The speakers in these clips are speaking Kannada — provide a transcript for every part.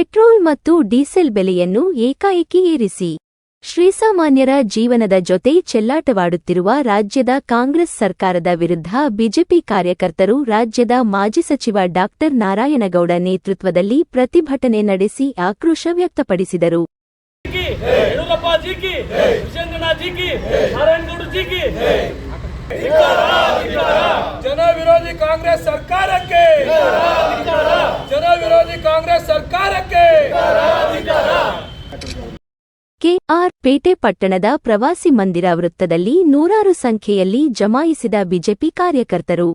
ಪೆಟ್ರೋಲ್ ಮತ್ತು ಡೀಸೆಲ್ ಬೆಲೆಯನ್ನು ಏಕಾಏಕಿ ಏರಿಸಿ. ಶ್ರೀಸಾಮಾನ್ಯರ ಜೀವನದ ಜೊತೆ ಚೆಲ್ಲಾಟವಾಡುತ್ತಿರುವ ರಾಜ್ಯದ ಕಾಂಗ್ರೆಸ್ ಸರ್ಕಾರದ ವಿರುದ್ಧ ಬಿಜೆಪಿ ಕಾರ್ಯಕರ್ತರು ರಾಜ್ಯದ ಮಾಜಿ ಸಚಿವ ಡಾಕ್ಟರ್ ನಾರಾಯಣಗೌಡ ನೇತೃತ್ವದಲ್ಲಿ ಪ್ರತಿಭಟನೆ ನಡೆಸಿ ಆಕ್ರೋಶ ವ್ಯಕ್ತಪಡಿಸಿದರು. ಜನ ವಿರೋಧಿ ಕಾಂಗ್ರೆಸ್ ಸರ್ಕಾರಕ್ಕೆ. ಜನ ವಿರೋಧಿ ಕಾಂಗ್ರೆಸ್ ಸರ್ಕಾರ ಪೇಟೆ ಪಟ್ಟಣದ ಪ್ರವಾಸಿ ಮಂದಿರ ವೃತ್ತದಲ್ಲಿ ನೂರಾರು ಸಂಖ್ಯೆಯಲ್ಲಿ ಜಮಾಯಿಸಿದ ಬಿಜೆಪಿ ಕಾರ್ಯಕರ್ತರು.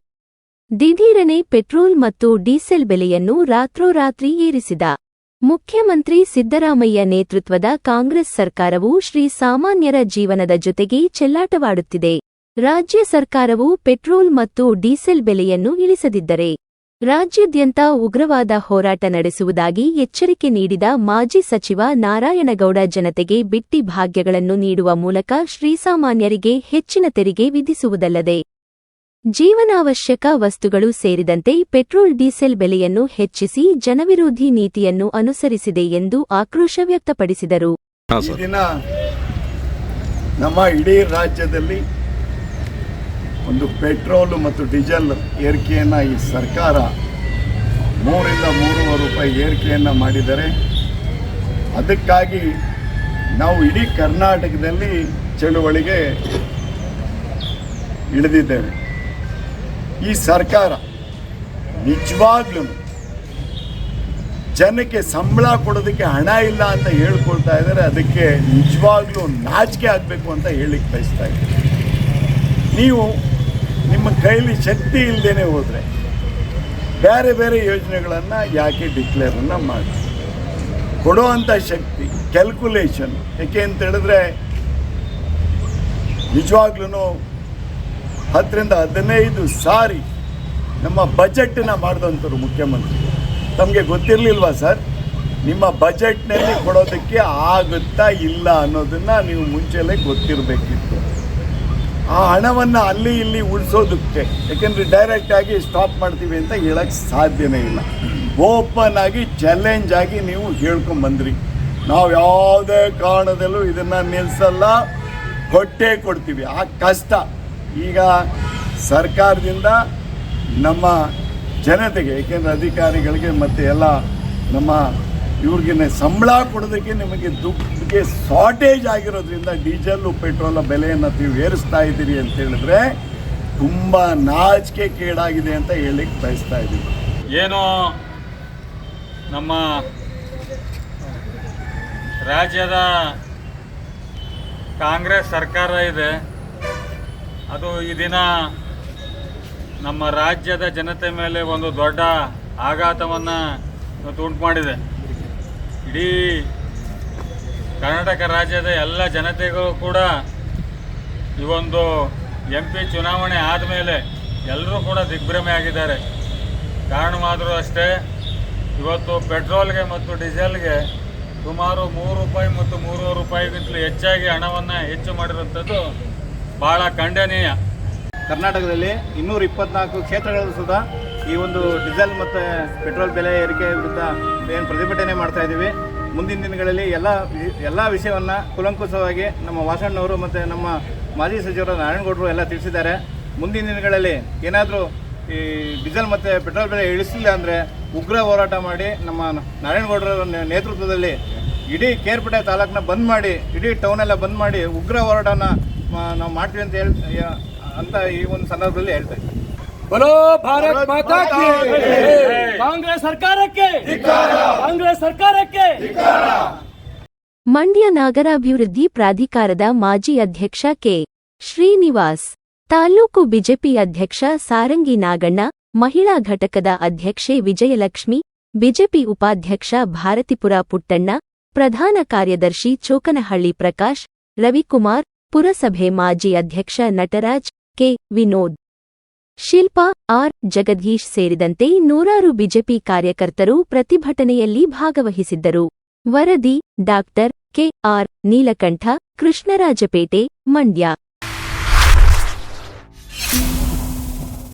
ದಿಢೀರನೆ ಪೆಟ್ರೋಲ್ ಮತ್ತು ಡೀಸೆಲ್ ಬೆಲೆಯನ್ನು ರಾತ್ರೋರಾತ್ರಿ ಏರಿಸಿದ. ಮುಖ್ಯಮಂತ್ರಿ ಸಿದ್ದರಾಮಯ್ಯ ನೇತೃತ್ವದ ಕಾಂಗ್ರೆಸ್ ಸರ್ಕಾರವು ಶ್ರೀ ಸಾಮಾನ್ಯರ ಜೀವನದ ಜೊತೆಗೆ ಚೆಲ್ಲಾಟವಾಡುತ್ತಿದೆ. ರಾಜ್ಯ ಸರ್ಕಾರವು ಪೆಟ್ರೋಲ್ ಮತ್ತು ಡೀಸೆಲ್ ಬೆಲೆಯನ್ನು ಇಳಿಸದಿದ್ದರೆ ರಾಜ್ಯಾದ್ಯಂತ ಉಗ್ರವಾದ ಹೋರಾಟ ನಡೆಸುವುದಾಗಿ ಎಚ್ಚರಿಕೆ ನೀಡಿದ ಮಾಜಿ ಸಚಿವ ನಾರಾಯಣಗೌಡ ಜನತೆಗೆ ಬಿಟ್ಟಿ ಭಾಗ್ಯಗಳನ್ನು ನೀಡುವ ಮೂಲಕ ಶ್ರೀಸಾಮಾನ್ಯರಿಗೆ ಹೆಚ್ಚಿನ ತೆರಿಗೆ ವಿಧಿಸುವುದಲ್ಲದೆ ಜೀವನಾವಶ್ಯಕ ವಸ್ತುಗಳು ಸೇರಿದಂತೆ ಪೆಟ್ರೋಲ್ ಡೀಸೆಲ್ ಬೆಲೆಯನ್ನು ಹೆಚ್ಚಿಸಿ ಜನವಿರೋಧಿ ನೀತಿಯನ್ನು ಅನುಸರಿಸಿದೆ ಎಂದು ಆಕ್ರೋಶ ವ್ಯಕ್ತಪಡಿಸಿದರು. ನಮ್ಮ ಇಡೀ ರಾಜ್ಯದಲ್ಲಿ ಒಂದು ಪೆಟ್ರೋಲು ಮತ್ತು ಡೀಸೆಲ್ ಏರಿಕೆಯನ್ನು ಈ ಸರ್ಕಾರ ಮೂರಿಂದ ಮೂರುವರೆ ರೂಪಾಯಿ ಏರಿಕೆಯನ್ನು ಮಾಡಿದರೆ ಅದಕ್ಕಾಗಿ ನಾವು ಇಡೀ ಕರ್ನಾಟಕದಲ್ಲಿ ಚಳುವಳಿಗೆ ಇಳಿದಿದ್ದೇವೆ. ಈ ಸರ್ಕಾರ ನಿಜವಾಗ್ಲೂ ಜನಕ್ಕೆ ಸಂಬಳ ಕೊಡೋದಕ್ಕೆ ಹಣ ಇಲ್ಲ ಅಂತ ಹೇಳ್ಕೊಳ್ತಾ ಇದ್ದಾರೆ. ಅದಕ್ಕೆ ನಿಜವಾಗ್ಲೂ ನಾಚಿಕೆ ಆಗಬೇಕು ಅಂತ ಹೇಳಿಕ್ಕೆ ಬಯಸ್ತಾ ಇದ್ದೀನಿ. ನೀವು ನಿಮ್ಮ ಕೈಲಿ ಶಕ್ತಿ ಇಲ್ಲದೇನೆ ಹೋದರೆ ಬೇರೆ ಬೇರೆ ಯೋಜನೆಗಳನ್ನು ಯಾಕೆ ಡಿಕ್ಲೇರನ್ನು ಮಾಡಿ ಕೊಡುವಂಥ ಶಕ್ತಿ ಕ್ಯಾಲ್ಕುಲೇಷನ್ ಯಾಕೆ ಅಂತ ಹೇಳಿದ್ರೆ ನಿಜವಾಗ್ಲೂ ಹತ್ತರಿಂದ ಹದಿನೈದು ಸಾರಿ ನಮ್ಮ ಬಜೆಟ್ನ ಮಾಡಿದಂಥವ್ರು ಮುಖ್ಯಮಂತ್ರಿ. ತಮಗೆ ಗೊತ್ತಿರಲಿಲ್ವಾ ಸರ್? ನಿಮ್ಮ ಬಜೆಟ್ನಲ್ಲಿ ಕೊಡೋದಕ್ಕೆ ಆಗುತ್ತಾ ಇಲ್ಲ ಅನ್ನೋದನ್ನು ನೀವು ಮುಂಚೆಲೇ ಗೊತ್ತಿರಬೇಕಿತ್ತು. ಆ ಹಣವನ್ನು ಅಲ್ಲಿ ಇಲ್ಲಿ ಉಳಿಸೋದಕ್ಕೆ. ಯಾಕೆಂದರೆ ಡೈರೆಕ್ಟಾಗಿ ಸ್ಟಾಪ್ ಮಾಡ್ತೀವಿ ಅಂತ ಹೇಳಕ್ಕೆ ಸಾಧ್ಯನೇ ಇಲ್ಲ. ಓಪನ್ ಆಗಿ ಚಾಲೆಂಜ್ ಆಗಿ ನೀವು ಹೇಳ್ಕೊಂಬಂದ್ರಿ ನಾವು ಯಾವುದೇ ಕಾರಣದಲ್ಲೂ ಇದನ್ನು ನಿಲ್ಲಿಸಲ್ಲ ಕೊಟ್ಟೇ ಕೊಡ್ತೀವಿ. ಆ ಕಷ್ಟ ಈಗ ಸರ್ಕಾರದಿಂದ ನಮ್ಮ ಜನತೆಗೆ ಏಕೆಂದರೆ ಅಧಿಕಾರಿಗಳಿಗೆ ಮತ್ತು ಎಲ್ಲ ನಮ್ಮ ಇವ್ರಿಗೆ ಸಂಬಳ ಕೊಡೋದಕ್ಕೆ ನಿಮಗೆ ದುಡ್ಡಿಗೆ ಶಾರ್ಟೇಜ್ ಆಗಿರೋದ್ರಿಂದ ಡೀಸೆಲ್ಲು, ಪೆಟ್ರೋಲ್ ಬೆಲೆಯನ್ನು ನೀವು ಏರಿಸ್ತಾ ಇದ್ದೀರಿ ಅಂತ ಹೇಳಿದ್ರೆ ತುಂಬ ನಾಚಿಕೆ ಕೇಡಾಗಿದೆ ಅಂತ ಹೇಳಿಕ್ಕೆ ಬಯಸ್ತಾ ಇದ್ದೀವಿ. ಏನು ನಮ್ಮ ರಾಜ್ಯದ ಕಾಂಗ್ರೆಸ್ ಸರ್ಕಾರ ಇದೆ. ಅದು ಈ ದಿನ ನಮ್ಮ ರಾಜ್ಯದ ಜನತೆ ಮೇಲೆ ಒಂದು ದೊಡ್ಡ ಆಘಾತವನ್ನು ಉಂಟು ಮಾಡಿದೆ. ಇಡೀ ಕರ್ನಾಟಕ ರಾಜ್ಯದ ಎಲ್ಲ ಜನತೆಗಳು ಕೂಡ ಈ ಒಂದು ಎಂ ಪಿ ಚುನಾವಣೆ ಆದಮೇಲೆ ಎಲ್ಲರೂ ಕೂಡ ದಿಗ್ಭ್ರಮೆ ಆಗಿದ್ದಾರೆ. ಕಾರಣವಾದರೂ ಅಷ್ಟೇ, ಇವತ್ತು ಪೆಟ್ರೋಲ್ಗೆ ಮತ್ತು ಡೀಸೆಲ್ಗೆ ಸುಮಾರು ಮೂರು ರೂಪಾಯಿ ಮತ್ತು ಮೂರುವರೆ ರೂಪಾಯಿಗಿಂತಲೂ ಹೆಚ್ಚಾಗಿ ಹಣವನ್ನು ಹೆಚ್ಚು ಮಾಡಿರುವಂಥದ್ದು ಭಾಳ ಖಂಡನೀಯ. ಕರ್ನಾಟಕದಲ್ಲಿ ಇನ್ನೂರ ಇಪ್ಪತ್ನಾಲ್ಕು ಕ್ಷೇತ್ರಗಳಲ್ಲೂ ಸುಧಾ ಈ ಒಂದು ಡೀಸೆಲ್ ಮತ್ತು ಪೆಟ್ರೋಲ್ ಬೆಲೆ ಏರಿಕೆ ವಿರುದ್ಧ ಏನು ಪ್ರತಿಭಟನೆ ಮಾಡ್ತಾ ಇದ್ದೀವಿ. ಮುಂದಿನ ದಿನಗಳಲ್ಲಿ ಎಲ್ಲ ಎಲ್ಲ ವಿಷಯವನ್ನು ಕುಲಂಕುಷವಾಗಿ ನಮ್ಮ ವಾಸಣ್ಣವರು ಮತ್ತು ನಮ್ಮ ಮಾಜಿ ಸಚಿವರು ನಾರಾಯಣಗೌಡರು ಎಲ್ಲ ತಿಳಿಸಿದ್ದಾರೆ. ಮುಂದಿನ ದಿನಗಳಲ್ಲಿ ಏನಾದರೂ ಈ ಡೀಸೆಲ್ ಮತ್ತು ಪೆಟ್ರೋಲ್ ಬೆಲೆ ಇಳಿಸಲಿಲ್ಲ ಅಂದರೆ ಉಗ್ರ ಹೋರಾಟ ಮಾಡಿ ನಮ್ಮ ನಾರಾಯಣಗೌಡರ ನೇತೃತ್ವದಲ್ಲಿ ಇಡೀ ಕೇರ್ಪೇಟೆ ತಾಲೂಕನ್ನ ಬಂದ್ ಮಾಡಿ, ಇಡೀ ಟೌನೆಲ್ಲ ಬಂದ್ ಮಾಡಿ ಉಗ್ರ ಹೋರಾಟನ ನಾವು ಮಾಡ್ತೀವಿ ಅಂತ ಹೇಳಿ ಅಂತ ಈ ಒಂದು ಸಂದರ್ಭದಲ್ಲಿ ಹೇಳ್ತಾ ಬಲೋ ಭಾರತ್ ಮಾತಾ ಕಾಂಗ್ರೆಸ್ ಸರ್ಕಾರಕ್ಕೆ. ಕಾಂಗ್ರೆಸ್ ಸರ್ಕಾರಕ್ಕೆ. ಮಂಡ್ಯ ನಗರಾಭಿವೃದ್ಧಿ ಪ್ರಾಧಿಕಾರದ ಮಾಜಿ ಅಧ್ಯಕ್ಷ ಕೆ. ಶ್ರೀನಿವಾಸ್ ತಾಲ್ಲೂಕು ಬಿಜೆಪಿ ಅಧ್ಯಕ್ಷ ಸಾರಂಗಿ ನಾಗಣ್ಣ ಮಹಿಳಾ ಘಟಕದ ಅಧ್ಯಕ್ಷೆ ವಿಜಯಲಕ್ಷ್ಮಿ ಬಿಜೆಪಿ ಉಪಾಧ್ಯಕ್ಷ ಭಾರತಿಪುರ ಪುಟ್ಟಣ್ಣ ಪ್ರಧಾನ ಕಾರ್ಯದರ್ಶಿ ಚೋಕನಹಳ್ಳಿ ಪ್ರಕಾಶ್ ರವಿಕುಮಾರ್ ಪುರಸಭೆ ಮಾಜಿ ಅಧ್ಯಕ್ಷ ನಟರಾಜ್ ಕೆ. ವಿನೋದ್. ಶಿಲ್ಪಾ, ಆರ್. ಜಗದೀಶ್ ಸೇರಿದಂತೆ ನೂರಾರು ಬಿಜೆಪಿ ಕಾರ್ಯಕರ್ತರು ಪ್ರತಿಭಟನೆಯಲ್ಲಿ ಭಾಗವಹಿಸಿದ್ದರು. ವರದಿ, ಡಾಕ್ಟರ್ ಕೆಆರ್ ನೀಲಕಂಠ, ಕೃಷ್ಣರಾಜಪೇಟೆ, ಮಂಡ್ಯ.